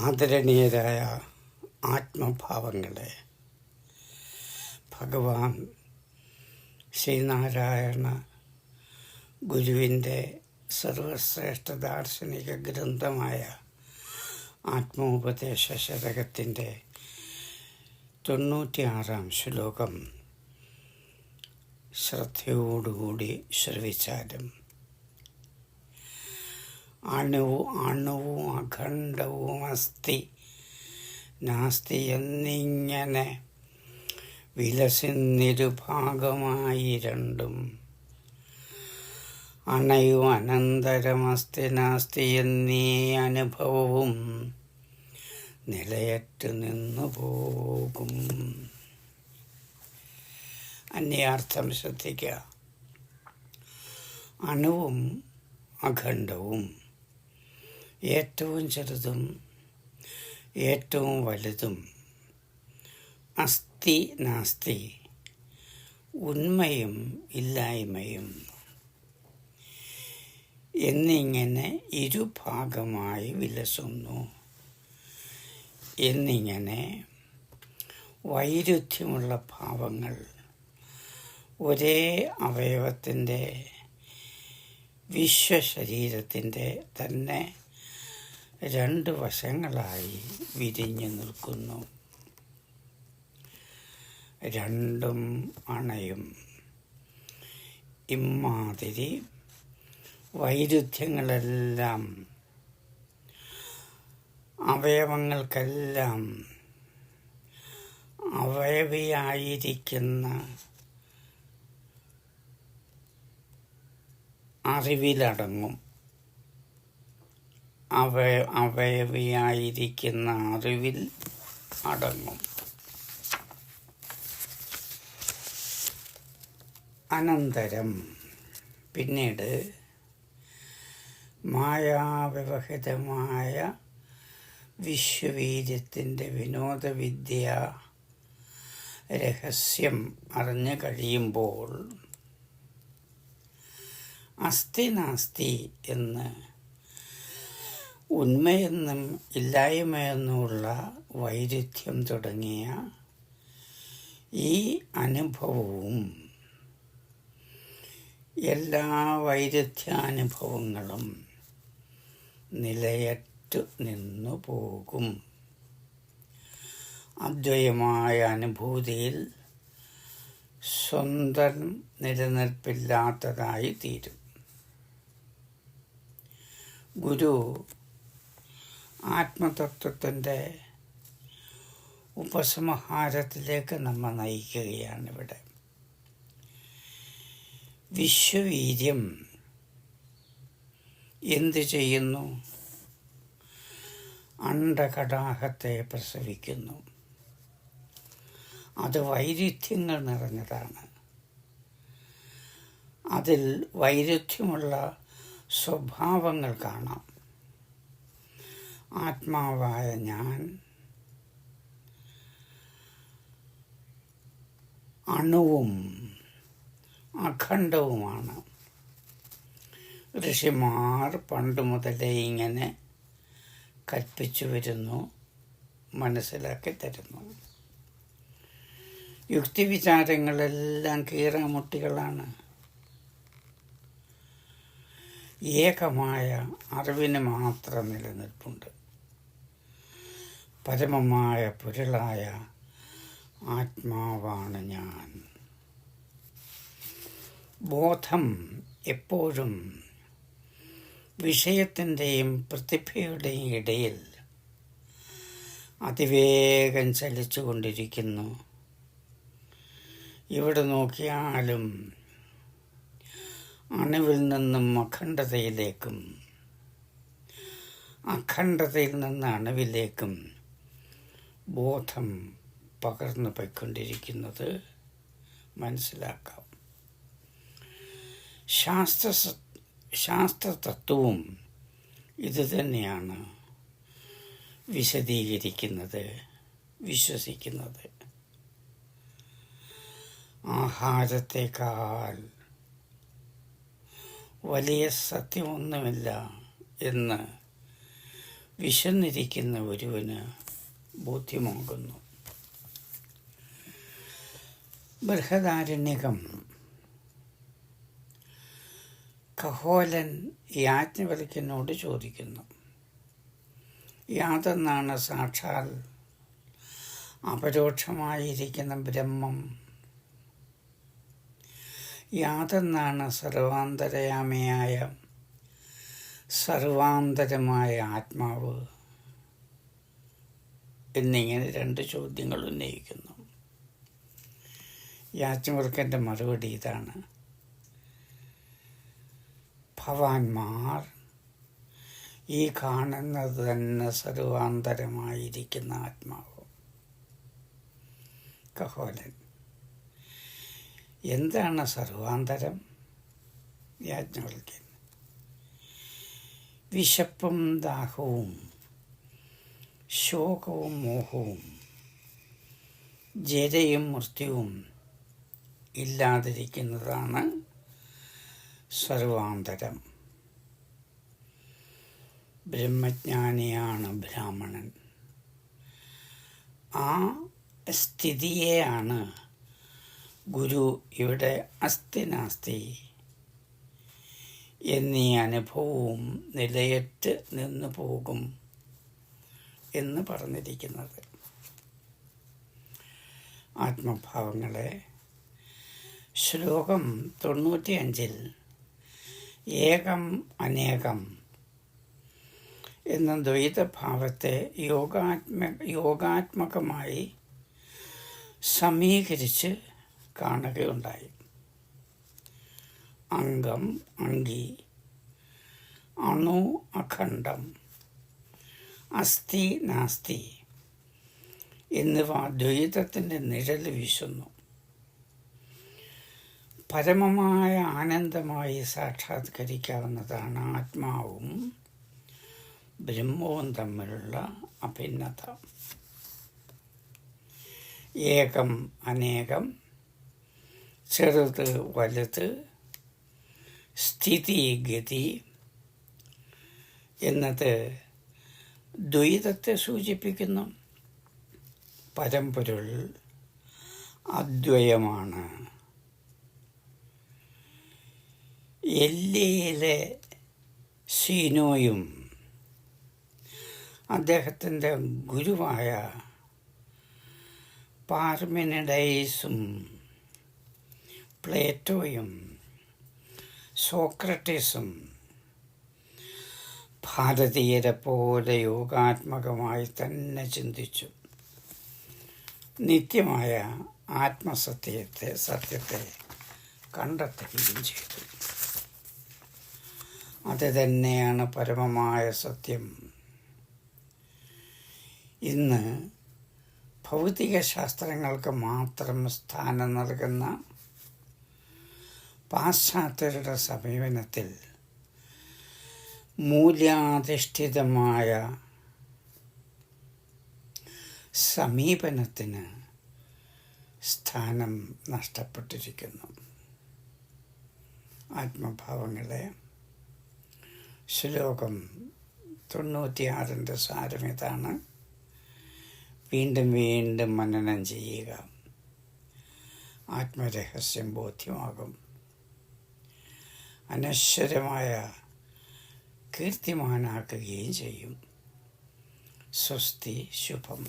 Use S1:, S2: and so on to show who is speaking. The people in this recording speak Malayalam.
S1: ആദരണീയരായ ആത്മഭാവങ്ങളെ ഭഗവാൻ ശ്രീനാരായണ ഗുരുവിന്റെ സർവശ്രേഷ്ഠ ദാർശനിക ഗ്രന്ഥമായ ആത്മോപദേശ ശതകത്തിന്റെ തൊണ്ണൂറ്റിയാറാം ശ്ലോകം ശ്രദ്ധയോടുകൂടി ശ്രവിച്ചാലും അണുവും അണുവും അഖണ്ഡവും അസ്ഥി. നാസ്തി എന്നിങ്ങനെ വിലസിന്നിരുഭാഗമായി രണ്ടും. അണയും അനന്തരമസ്തി നാസ്തി എന്നീ അനുഭവവും നിലയറ്റ് നിന്നു പോകും. അന്യാർത്ഥം ശ്രദ്ധിക്കുക അണുവും അഖണ്ഡവും ഏറ്റവും ചെറുതും ഏറ്റവും വലുതും അസ്ഥി നാസ്തി ഉണ്മയും ഇല്ലായ്മയും എന്നിങ്ങനെ ഇരുഭാഗമായി വിലസുന്നു. എന്നിങ്ങനെ വൈരുദ്ധ്യമുള്ള ഭാവങ്ങൾ ഒരേ അവയവത്തിന്റെ വിശ്വശരീരത്തിന്റെ തന്നെ രണ്ട് വശങ്ങളായി വിരിഞ്ഞു നിൽക്കുന്നു. രണ്ടും അണയും. ഇമ്മാതിരി വൈരുദ്ധ്യങ്ങളെല്ലാം അവയവങ്ങൾക്കെല്ലാം അവയവിയായിരിക്കുന്ന അറിവിലടങ്ങും. അവ അവയവിയായിരിക്കുന്ന അറിവിൽ അടങ്ങും. അനന്തരം പിന്നീട് മായാവ്യവഹിതമായ വിശ്വവീര്യത്തിന്റെ വിനോദവിദ്യ രഹസ്യം അറിഞ്ഞു കഴിയുമ്പോൾ അസ്ഥി നാസ്തി എന്ന് ഉണ്മയെന്നും ഇല്ലായ്മയെന്നുമുള്ള വൈരുദ്ധ്യം തുടങ്ങിയ ഈ അനുഭവവും എല്ലാ വൈരുദ്ധ്യാനുഭവങ്ങളും നിലയറ്റു നിന്നു പോകും. അദ്വയമായ അനുഭൂതിയിൽ സ്വന്തം നിലനിൽപ്പില്ലാത്തതായി തീരും. ഗുരു ആത്മതത്വത്തിന്റെ ഉപസംഹാരത്തിലേക്ക് നമ്മൾ നയിക്കുകയാണ് ഇവിടെ വിശ്വവീര്യം എന്ത് ചെയ്യുന്നു? അണ്ടകടാഹത്തെ പ്രസവിക്കുന്നു. അത് വൈരുദ്ധ്യങ്ങൾ നിറഞ്ഞതാണ്. അതിൽ വൈരുദ്ധ്യമുള്ള സ്വഭാവങ്ങൾ കാണാം. ആത്മാവായ ഞാൻ അണുവും അഖണ്ഡവുമാണ്. ഋഷിമാർ പണ്ട് മുതലേ ഇങ്ങനെ കൽപ്പിച്ചു വരുന്നു മനസ്സിലാക്കി തരുന്നു. യുക്തിവിചാരങ്ങളെല്ലാം കീറാമുട്ടികളാണ്. ഏകമായ അറിവിന് മാത്രം നിലനിൽപ്പുണ്ട്. പരമമായ പുരളായ ആത്മാവാണ് ഞാൻ. ബോധം എപ്പോഴും വിഷയത്തിന്റെയും പ്രതിഭയുടെയും ഇടയിൽ അതിവേഗം ചലിച്ചുകൊണ്ടിരിക്കുന്നു. ഇവിടെ നോക്കിയാലും അണുവിൽ നിന്നും അഖണ്ഡതയിലേക്കും അഖണ്ഡതയിൽ നിന്ന് അണുവിലേക്കും ബോധം പകർന്നു പോയിക്കൊണ്ടിരിക്കുന്നത് മനസ്സിലാക്കാം. ശാസ്ത്ര ശാസ്ത്രതത്വവും ഇത് തന്നെയാണ് വിശദീകരിക്കുന്നത് വിശ്വസിക്കുന്നത്. ആഹാരത്തെക്കാൾ വലിയ സത്യമൊന്നുമില്ല എന്ന് വിശന്നിരിക്കുന്ന ഒരുവന് ബോധ്യമാകുന്നു ബൃഹദാരണ്യകം. കഹോലൻ യാജ്ഞവൽക്കനോട് ചോദിക്കുന്നു. യാതെന്നാണ് സാക്ഷാൽ അപരോക്ഷമായിരിക്കുന്ന ബ്രഹ്മം. യാതെന്നാണ് സർവാന്തരയാമയായ സർവാന്തരമായ ആത്മാവ്. എന്നിങ്ങനെ രണ്ട് ചോദ്യങ്ങൾ ഉന്നയിക്കുന്നു. യാജ്ഞവർക്കന്റെ മറുപടി ഇതാണ്. ഭവാന്മാർ ഈ കാണുന്നത് തന്നെ സർവാന്തരമായിരിക്കുന്ന ആത്മാവ്. കഹോലൻ എന്താണ് സർവാന്തരം? യാജ്ഞവൽക്കൻ വിശപ്പും ദാഹവും ശോകവും മോഹവും ജരയും മൃത്യുവും ഇല്ലാതിരിക്കുന്നതാണ് സർവാന്തരം. ബ്രഹ്മജ്ഞാനിയാണ് ബ്രാഹ്മണൻ. ആ സ്ഥിതിയെയാണ് ഗുരു ഇവിടെ അസ്ഥി നാസ്തി എന്നീ അനുഭവവും നിലയറ്റ് നിന്നു പോകും എന്ന് പറഞ്ഞിരിക്കുന്നത്. ആത്മഭാവങ്ങളെ ശ്ലോകം തൊണ്ണൂറ്റിയഞ്ചിൽ ഏകം അനേകം എന്ന ദ്വൈതഭാവത്തെ യോഗാത്മ യോഗാത്മകമായി സമീകരിച്ച് കാണുകയുണ്ടായി. അംഗം അങ്കി അണു അഖണ്ഡം അസ്ഥി നാസ്തി എന്നിവ ദ്വൈതത്തിന്റെ നിഴൽ വീശുന്നു. പരമമായ ആനന്ദമായി സാക്ഷാത്കരിക്കാവുന്നതാണ് ആത്മാവും ബ്രഹ്മവും തമ്മിലുള്ള അഭിന്നത. ഏകം അനേകം ചെറുത് വലുത് സ്ഥിതി ഗതി എന്നത് ദ്വൈതത്തെ സൂചിപ്പിക്കുന്നു. പരമ്പൊരുൾ അദ്വയമാണ്. എല്ലിയിലെ സീനോയും അദ്ദേഹത്തിന്റെ ഗുരുവായ പാർമിനിഡൈസും പ്ലേറ്റോയും സോക്രട്ടീസും ഭാരതീയരെ പോലെ യോഗാത്മകമായി തന്നെ ചിന്തിച്ചു. നിത്യമായ ആത്മസത്യത്തെ സത്യത്തെ കണ്ടെത്തുകയും ചെയ്തു. അത് തന്നെയാണ് പരമമായ സത്യം. ഇന്ന് ഭൗതിക ശാസ്ത്രങ്ങൾക്ക് മാത്രം സ്ഥാനം നൽകുന്ന പാശ്ചാത്യരുടെ സമീപനത്തിൽ മൂല്യാധിഷ്ഠിതമായ സമീപനത്തിന് സ്ഥാനം നഷ്ടപ്പെട്ടിരിക്കുന്നു. ആത്മഭാവങ്ങളെ ശ്ലോകം തൊണ്ണൂറ്റിയാറിന്റെ സാരം ഇതാണ്. വീണ്ടും വീണ്ടും മനനം ചെയ്യുക. ആത്മരഹസ്യം ബോധ്യമാകും. അനശ്വരമായ കീർത്തിമാനാക്കുകയും ചെയ്യും. സ്വസ്തി ശുഭം.